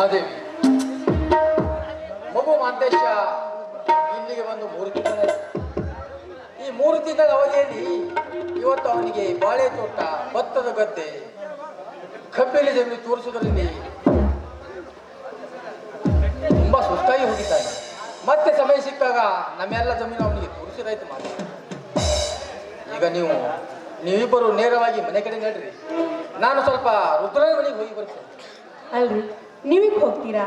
ಮಹಾದೇವಿ. ಮಗು ಮಾಂತೇಶ ಇಲ್ಲಿಗೆ ಬಂದು ಮೂರು ತಿಂಗಳ ಈ ಮೂರು ತಿಂಗಳ ಅವಧಿಯಲ್ಲಿ ಇವತ್ತು ಅವನಿಗೆ ಬಾಳೆ ತೋಟ, ಭತ್ತದ ಗದ್ದೆ ಕಬ್ಬಿಲಿ ಜಮೀನು ತೋರಿಸುವುದರಲ್ಲಿ ತುಂಬಾ ಸುಸ್ತಾಗಿ ಹೋಗಿದ್ದಾನೆ. ಮತ್ತೆ ಸಮಯ ಸಿಕ್ಕಾಗ ನಮ್ಮೆಲ್ಲ ಜಮೀನು ಅವನಿಗೆ ತೋರಿಸಿದಾಯ್ತು ಮಾತು ಈಗ ನೀವು, ನೀವಿಬ್ಬರು ನೇರವಾಗಿ ಮನೆ ಕಡೆ ನಡ್ರಿ. ನಾನು ಸ್ವಲ್ಪ ರುದ್ರನ ಮನೆಗೆ ಹೋಗಿ ಬರ್ತೇನೆ. ಅಲ್ರಿ. ನೀವೀಗ ಹೋಗ್ತೀರಾ?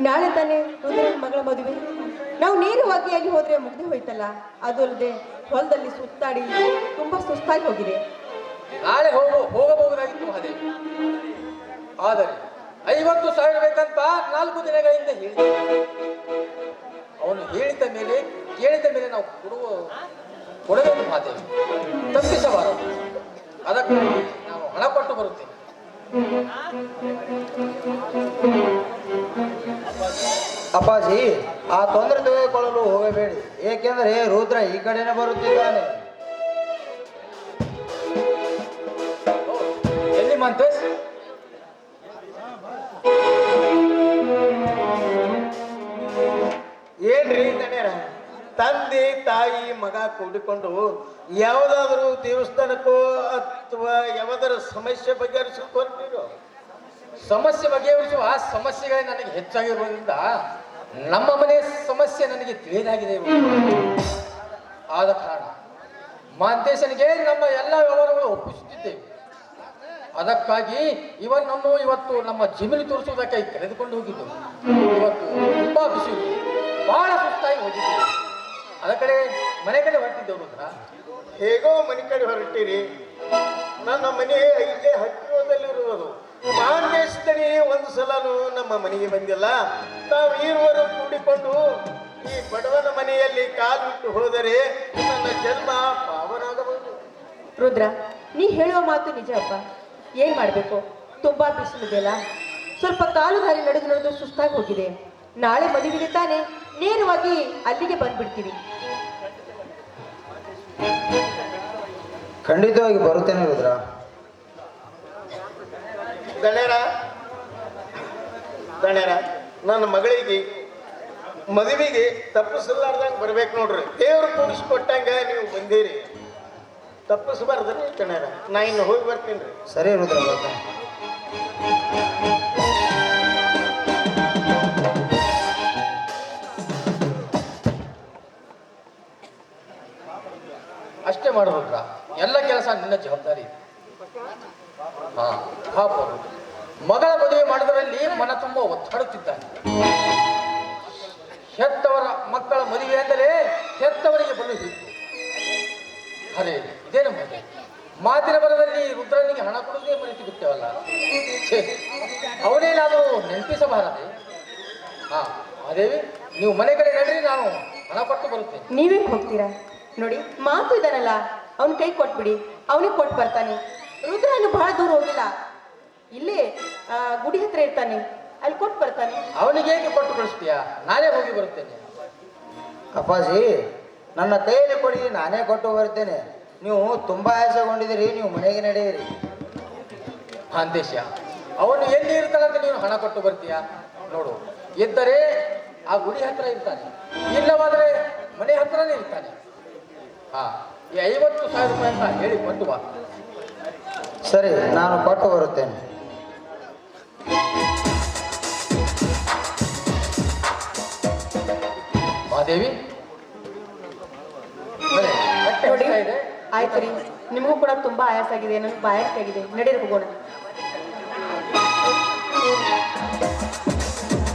ನಾಳೆ ತಾನೇ ಮಗಳ ಮದುವೆ. ನಾವು ನೇರವಾಗಿ ಅಲ್ಲಿ ಹೋದ್ರೆ ಮುಗ್ದು ಹೋಯ್ತಲ್ಲ? ಅದು ಅಲ್ಲದೆ ಹೊಲದಲ್ಲಿ ಸುತ್ತಾಡಿ ತುಂಬಾ ಸುಸ್ತಾಗಿ ಹೋಗಿದೆ. ನಾಳೆ ಹೋಗೋ, ಹೋಗಬಹುದಾಗಿತ್ತು ಮಹಾದೇವಿ. ಆದರೆ ಐವತ್ತು ಸಾವಿರ ಬೇಕಂತ ನಾಲ್ಕು ದಿನಗಳಿಂದ ಹೇಳಿದ. ಅವನು ಹೇಳಿದ ಮೇಲೆ, ಕೇಳಿದ ಮೇಲೆ ನಾವು ಕೊಡುವ ಕೊಡಬೇಕು ಮಹಾದೇವಿ. ಅಪ್ಪಾಜಿ ಆ ತೊಂದರೆ ತೆಗೆದುಕೊಳ್ಳಲು ಹೋಗಬೇಡಿ. ಏಕೆಂದರೆ ರುದ್ರ ಈ ಕಡೆನೇ ಬರುತ್ತಿದ್ದಾನೆ. ಎಲ್ಲಿ ಮಂತೇಶ್? ಏನ್ರಿ ದಣ್ಯರ ತಂದೆ ತಾಯಿ ಮಗ ಕೂಡಿಕೊಂಡು ಯಾವುದಾದರೂ ದೇವಸ್ಥಾನಕ್ಕೋ ಅಥವಾ ಯಾವುದಾದ್ರೂ ಸಮಸ್ಯೆ ಬಗೆಹರಿಸಕ್ಕೋ ನೀವು ಸಮಸ್ಯೆ ಬಗೆಹರಿಸುವ ಆ ಸಮಸ್ಯೆಗಳೇ ನನಗೆ ಹೆಚ್ಚಾಗಿರುವುದರಿಂದ ನಮ್ಮ ಮನೆ ಸಮಸ್ಯೆ ನನಗೆ ತಿಳಿದಾಗಿದೆ. ಆದ ಕಾರಣ ಮಾಂತೇಶನಿಗೆ ನಮ್ಮ ಎಲ್ಲ ವ್ಯವಹಾರಗಳು ಒಪ್ಪಿಸುತ್ತಿದ್ದೇವೆ. ಅದಕ್ಕಾಗಿ ಇವನನ್ನು ಇವತ್ತು ನಮ್ಮ ಜಮೀನು ತೋರಿಸುವುದಕ್ಕಾಗಿ ಕರೆದುಕೊಂಡು ಹೋಗಿದ್ದು ಇವತ್ತು ತುಂಬಾ ಬಿಸಿ. ಬಹಳ ಸುಸ್ತಾಗಿ ಹೋಗಿದ್ದೇವೆ ಅದ ಕಡೆ ಮನೆ ಕಡೆ ಹೊರಟಿದ್ದೆವು ಹೇಗೋ ಮನೆ ಕಡೆ ಹೊರಟಿರಿ. ನನ್ನ ಮನೆ ಇಲ್ಲೇ ಹತ್ತಿರದಲ್ಲಿರುವುದು. ಸಲನು ನಮ್ಮ ಮನೆಗೆ ಬಂದಿಲ್ಲ. ನಾವು ಈರುವರು ಕೂಡಿಕೊಂಡು ಈ ಬಡವನ ಮನೆಯಲ್ಲಿ ಕಾಲಿಟ್ಟು ಹೋದರೆ ನನ್ನ ಜನ್ಮ ಪಾವನಾಗಬಹುದು. ರುದ್ರ ನೀ ಹೇಳುವ ಮಾತು ನಿಜ ಅಪ್ಪ. ಏನ್ ಮಾಡ್ಬೇಕು? ತುಂಬಾ ಬಿಸಿಲಿದೆಯಲ್ಲ. ಸ್ವಲ್ಪ ಕಾಲು ದಾರಿ ನಡೆದು ನಡೆದು ಸುಸ್ತಾಗಿ ಹೋಗಿದೆ. ನಾಳೆ ಮದುವೆಗೆ ತಾನೆ. ನೇರವಾಗಿ ಅಲ್ಲಿಗೆ ಬಂದ್ಬಿಡ್ತೀವಿ. ಖಂಡಿತವಾಗಿ ಬರುತ್ತೇನೆ ರುದ್ರ. ಗಣ್ಯರ ಗಣ್ಯರ, ನನ್ನ ಮಗಳಿಗೆ ಮದುವೆಗೆ ತಪ್ಪಿಸಲಾರ್ದಂಗೆ ಬರ್ಬೇಕು ನೋಡ್ರಿ. ದೇವ್ರು ಕೂಡಿಸ್ಕೊಟ್ಟಂಗ ನೀವು ಬಂದೀರಿ. ತಪ್ಪಿಸ್ಬಾರ್ದ್ರಿ ಕಣ್ಯಾರ ನಾ ಇನ್ನು ಹೋಗಿ ಬರ್ತೀನಿ ರೀ. ಸರಿ ರುದ್ರ ಅಷ್ಟೇ ಮಾಡ್ಬೇಕ ಎಲ್ಲ ಕೆಲಸ ನಿನ್ನ ಜವಾಬ್ದಾರಿ. ಹಾ, ಪಾಪ. ಮಗಳ ಮದುವೆ ಮಾಡಿದ್ರಲ್ಲಿ ಮನ ತುಂಬ ಒತ್ತಾಡುತ್ತಿದ್ದಾನೆ ಹೆತ್ತವರ ಮಕ್ಕಳ ಮದುವೆ ಅಂದರೆ ಹೆತ್ತವರಿಗೆ ಬಲು ಹಿಟ್ಟು ಅರೆ, ಇದೇನು ಮದುವೆ ಮಾತಿನ ಬರದಲ್ಲಿ ರುದ್ರನಿಗೆ ಹಣ ಕೊಡುವುದೇ ಮರೆತು ಬಿಟ್ಟೇವಲ್ಲ. ಅವನೇನಾದರೂ ನೆನಪಿಸಬಾರದೆ. ಹಾ ಮಾದೇವಿ ನೀವು ಮನೆ ಕಡೆ ನಡ್ರಿ, ನಾನು ಹಣ ಕೊಟ್ಟು ಬರುತ್ತೇನೆ. ನೀವೇ ಹೋಗ್ತೀರಾ? ನೋಡಿ, ಮಾತು ಇದಾನಲ್ಲ ಅವನ ಕೈ ಕೊಟ್ಬಿಡಿ. ಅವನಿಗೆ ಕೊಟ್ಟು ಬರ್ತಾನೆ. ರುದ್ರ ಬಹಳ ದೂರ ಹೋಗಿಲ್ಲ. ಇಲ್ಲೇ ಗುಡಿ ಹತ್ರ ಇರ್ತಾನೆ ಅಲ್ಲಿ ಕೊಟ್ಟು ಬರ್ತಾನೆ. ಅವನಿಗೆ ಹೇಗೆ ಕೊಟ್ಟು ಕಳಿಸ್ತೀಯಾ? ನಾನೇ ಹೋಗಿ ಬರುತ್ತೇನೆ. ಅಪ್ಪಾಜಿ ನನ್ನ ಕೈಯಲ್ಲಿ ಕೊಡಿ ನಾನೇ ಕೊಟ್ಟು ಬರ್ತೇನೆ ನೀವು ತುಂಬಾ ಆಯಾಸಗೊಂಡಿದ್ದೀರಿ ನೀವು ಮನೆಗೆ ನಡೆಯಿರಿ. ಅಂದೇಶ ಅವನು ಎಲ್ಲಿ ಇರ್ತಾನಂತ ನೀನು ಹಣ ಕೊಟ್ಟು ಬರ್ತೀಯಾ? ನೋಡು ಇದ್ದರೆ ಆ ಗುಡಿ ಹತ್ರ ಇರ್ತಾನೆ. ಇಲ್ಲವಾದರೆ ಮನೆ ಹತ್ರನೇ ಇರ್ತಾನೆ. ಹಾ ಈ ಐವತ್ತು ಸಾವಿರ ರೂಪಾಯಿ ಅಂತ ಹೇಳಿ ಕೊಟ್ಟು ಬಾ. ಸರಿ ನಾನು ಕೊಟ್ಟು ಬರುತ್ತೇನೆ. ನೋಡಿ ಆಯ್ತು ರೀ. ನಿಮಗೂ ಕೂಡ ತುಂಬಾ ಆಯಾಸ ಆಗಿದೆ ನನಗೆ ಬಾಯಾಸ ಆಗಿದೆ. ನಡೀರಿ ಹೋಗೋಣ.